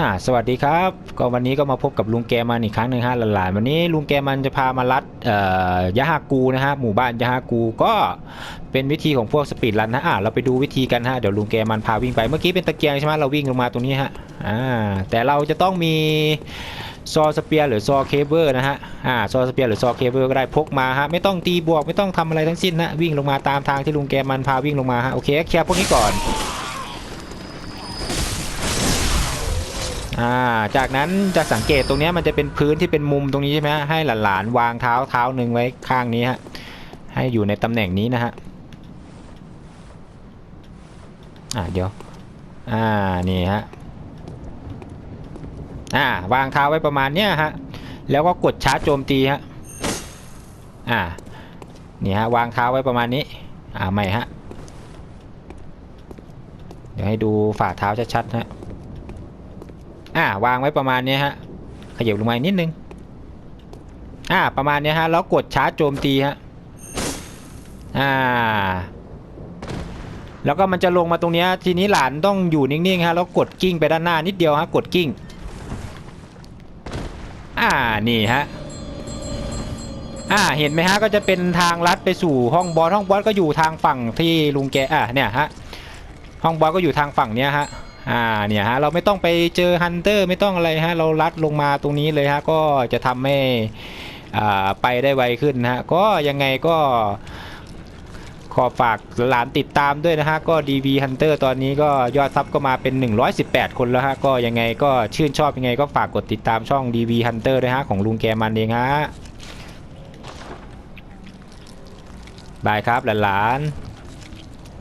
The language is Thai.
อ่าสวัสดีครับ ก็วันนี้ก็มาพบกับลุงแกมันอีกครั้งหนึ่งฮะหลานๆวันนี้ลุงแกมันจะพามาลัดเอ่อยะฮากูนะฮะหมู่บ้านยะฮากูก็เป็นวิธีของพวกสปีดรันนะอ่าเราไปดูวิธีกันฮะเดี๋ยวลุงแกมันพาวิ่งไปเมื่อกี้เป็นตะเกียงใช่ไหมเราวิ่งลงมาตรงนี้ฮะอ่าแต่เราจะต้องมีซอสเปียร์หรือซอเคเบิลนะฮะอ่าซอสเปียร์หรือซอเคเบิลก็ได้พกมาฮะไม่ต้องตีบวกไม่ต้องทำอะไรทั้งสิ้นนะวิ่งลงมาตามทางที่ลุงแกมันพาวิ่งลงมาฮะโอเคเคลียร์พวกนี้ก่อน อ่าจากนั้นจะสังเกตตรงนี้มันจะเป็นพื้นที่เป็นมุมตรงนี้ใช่ไหมให้หลานๆวางเท้าเท้าหนึ่งไว้ข้างนี้ฮะให้อยู่ในตำแหน่งนี้นะฮะอ่าเดี๋ยวอ่านี่ฮะอ่าวางเท้าไว้ประมาณเนี้ยฮะแล้วก็กดชาร์จโจมตีฮะอ่านี่ฮะวางเท้าไว้ประมาณนี้อ่าไม่ฮะเดี๋ยวให้ดูฝ่าเท้าชัดๆฮะ อ่าวางไว้ประมาณนี้ฮะขยับลงมาอีกนิดนึงอ่าประมาณนี้ฮะแล้วกดชาร์จโจมตีฮะอ่าแล้วก็มันจะลงมาตรงนี้ทีนี้หลานต้องอยู่นิ่งๆฮะแล้วกดกิ้งไปด้านหน้านิดเดียวฮะกดกิ้งอ่านี่ฮะอ่าเห็นไหมฮะก็จะเป็นทางลัดไปสู่ห้องบอสห้องบอสก็อยู่ทางฝั่งที่ลุงแกอ่าเนี่ยฮะห้องบอสก็อยู่ทางฝั่งเนี้ยฮะ อ่าเนี่ยฮะเราไม่ต้องไปเจอฮันเตอร์ไม่ต้องอะไรฮะเราลัดลงมาตรงนี้เลยฮะก็จะทำให้อ่าไปได้ไวขึ้นนะฮะก็ยังไงก็ขอฝากหลานติดตามด้วยนะฮะ ก็ DV Hunter ตอนนี้ก็ยอดซับก็มาเป็น 118 คนแล้วฮะ ก็ยังไงก็ชื่นชอบยังไงก็ฝากกดติดตามช่อง DV Hunter ด้วยฮะ ของลุงแกมันเองฮะบายครับหลานๆ